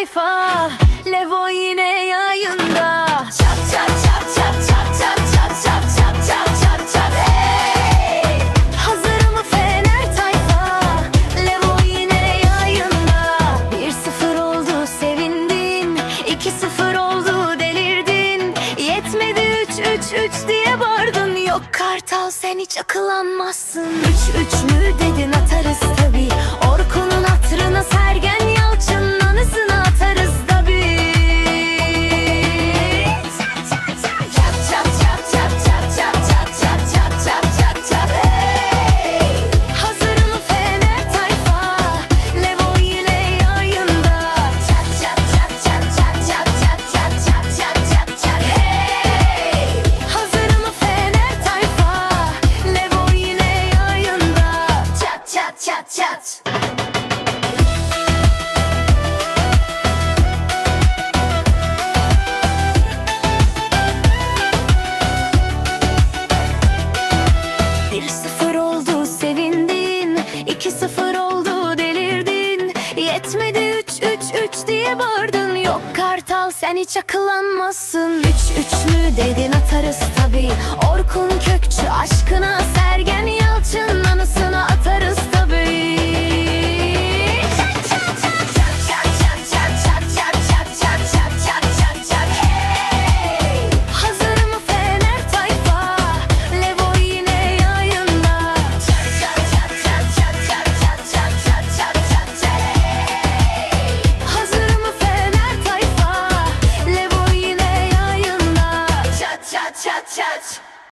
tayfa Levo yine yayında Çat çat çat çat çat çat çat çat çat çat çat çat hey! Hazır mı Fener tayfa Levo yine yayında 1-0 oldu sevindin 2-0 oldu delirdin Yetmedi 3-3-3 diye bağırdın Yok Kartal sen hiç akıllanmazsın 3-3 mü dedin atarız tabi Orkun'un Yetmedi üç üç üç diye bağırdın. Yok Kartal sen hiç akıllanmazsın